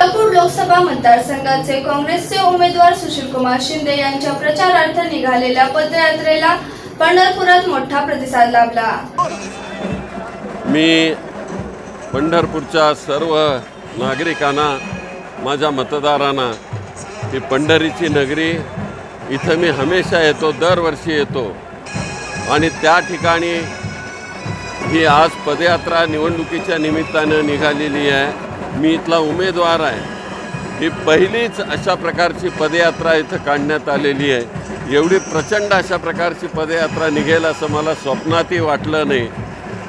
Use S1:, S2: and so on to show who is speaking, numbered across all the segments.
S1: लातूर लोकसभा मतदारसंघाचे काँग्रेसचे उमेदवार सुशीलकुमार शिंदे यांच्या प्रचारार्थ निघालेल्या पदयात्रेला पंढरपुरात मोठा प्रतिसाद लाभला.
S2: मी पंढरपूरच्या सर्व नागरिकांना माझ्या मतदारांना ही पंढरीची नगरी इथं मी हमेशा येतो दरवर्षी येतो. आणि त्या ठिकाणी ही आज पदयात्रा निवडणुकीच्या निमित्तानं निघालेली आहे. मी इथला उमेदवार आहे. ही पहिलीच अशा प्रकारची पदयात्रा इथं काढण्यात आलेली आहे. एवढी प्रचंड अशा प्रकारची पदयात्रा निघेल असं मला स्वप्नातही वाटलं नाही.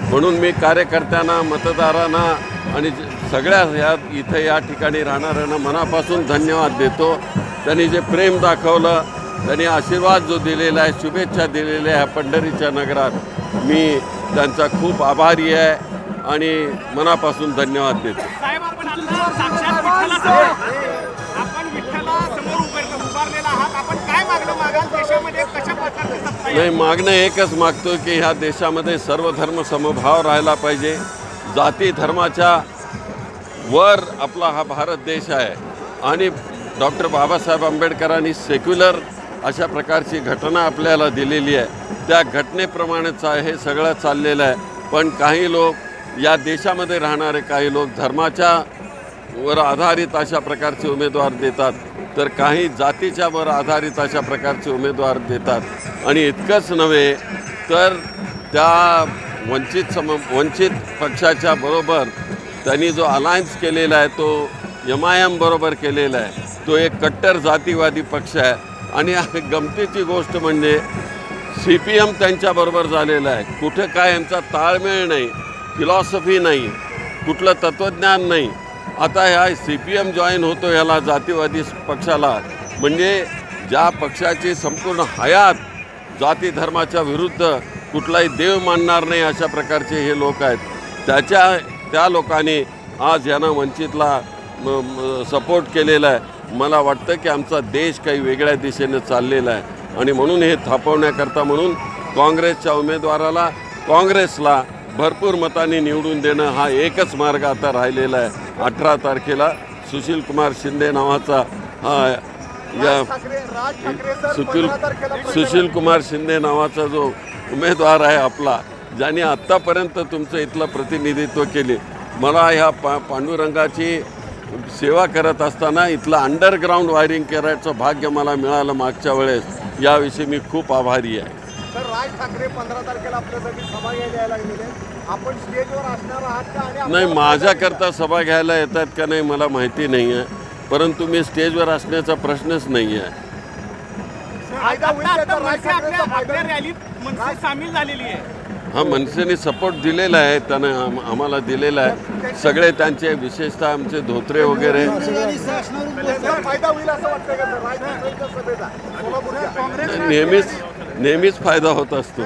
S2: म्हणून मी कार्यकर्त्यांना मतदारांना आणि ज- सगळ्या ह्या इथं या ठिकाणी राहणाऱ्यांना मनापासून धन्यवाद देतो. त्यांनी जे प्रेम दाखवलं त्यांनी आशीर्वाद जो दिलेला आहे शुभेच्छा दिलेल्या आहे पंढरीच्या नगरात मी त्यांचा खूप आभारी आहे आणि मनापासून धन्यवाद देतो.
S3: साक्षात विठ्ठलासमोर. आपण विठ्ठलासमोर उभार उभारलेला आहात. आपण काय मागणं मागाल? देशामध्ये कशा प्रकारची सत्ता येईल?
S2: नाही मागणं एकच मागतो की ह्या देशामध्ये सर्व धर्म समभाव राहायला पाहिजे. जाती धर्माच्या वर आपला हा भारत देश आहे. आणि डॉक्टर बाबासाहेब आंबेडकरांनी सेक्युलर अशा प्रकारची घटना आपल्याला दिलेली आहे. त्या घटनेप्रमाणेच आहे हे सगळं चाललेलं आहे. पण काही लोक या देशामध्ये राहणारे काही लोक धर्माच्या वर आधारित अशा प्रकारचे उमेदवार देतात तर काही जातीच्या वर आधारित अशा प्रकारचे उमेदवार देतात. आणि इतकंच नव्हे तर त्या वंचित सम वंचित पक्षाच्या बरोबर त्यांनी जो अलायन्स केलेला आहे तो एम आय एम बरोबर केलेला आहे. तो एक कट्टर जातीवादी पक्ष आहे. आणि गमतीची गोष्ट म्हणजे सी पी एम त्यांच्याबरोबर झालेला आहे. कुठे काय यांचा ताळमेळ नाही फिलॉसॉफी नाही कुठलं तत्त्वज्ञान नाही. आता ह्या सी पी एम जॉईन होतो ह्याला जातीवादी पक्षाला. म्हणजे ज्या पक्षाची संपूर्ण हयात जाती धर्माच्या विरुद्ध कुठलाही देव मानणार नाही अशा प्रकारचे हे लोक आहेत. त्याच्या त्या लोकांनी आज यांना वंचितला सपोर्ट केलेला आहे. मला वाटतं की आमचा देश काही वेगळ्या दिशेने चाललेला आहे. आणि म्हणून हे थापवण्याकरता म्हणून काँग्रेसच्या उमेदवाराला काँग्रेसला भरपूर मतांनी निवडून देणं हा एकच मार्ग आता राहिलेला आहे. अठरा तारखेला सुशील कुमार शिंदे नावाचा हा या सुशील सुशील कुमार शिंदे नावाचा जो उमेदवार आहे आपला ज्याने आत्तापर्यंत तुमचं इथलं प्रतिनिधित्व केले. मला ह्या पा पांडुरंगाची सेवा करत असताना इथलं अंडरग्राऊंड वायरिंग करायचं भाग्य मला मिळालं मागच्या वेळेस. याविषयी मी खूप आभारी आहे.
S4: राज ठाकरे पंधरा तारखेला आपल्यासाठी सभा घ्यायला यायला लागलेले आहेत. आपण स्टेजवर असणार आहात का? आणि
S2: नाही माझ्याकरता सभा घ्यायला येतात का नाही मला माहिती नाही आहे परंतु मी स्टेजवर असण्याचा प्रश्नच नाही आहे
S4: फायदा होईल
S3: आता
S4: त्याचा
S3: आता
S4: राज
S3: मनसे आपल्या
S4: ठाकरेंचा फायदा
S3: आपल्या
S4: होईल.
S3: रॅलीत मनसे सामील झालेली आहे.
S2: हा मनसेने सपोर्ट दिलेला आहे त्यानं आम- आम्हाला दिलेला आहे. सगळे त्यांचे विशेषतः आमचे धोत्रे वगैरे.
S4: त्याचा फायदा होईल असं वाटतं का सर? राज ठाकरेंच्या सभेचा सोलापूरच्या
S2: नेहमीच नेहमीच फायदा होत असतो.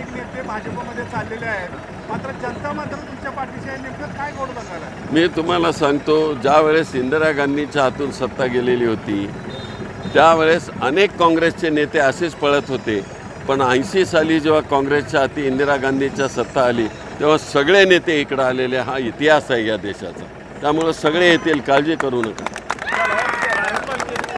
S3: अनेक नेते भाजपमध्ये चाललेले आहेत. मात्र जनता मात्र तुमच्या पाठीशी आहे. नेमकं काय गोड बघायला
S2: मी तुम्हाला सांगतो ज्या वेळेस इंदिरा गांधीच्या हातून सत्ता गेलेली होती त्यावेळेस अनेक काँग्रेसचे नेते असेच पळत होते. पण ऐंशी साली जेव्हा काँग्रेसच्या हाती इंदिरा गांधीच्या सत्ता आली तेव्हा सगळे नेते इकडं आलेले हा इतिहास आहे या देशाचा. त्यामुळं सगळे येतील काळजी करू नका.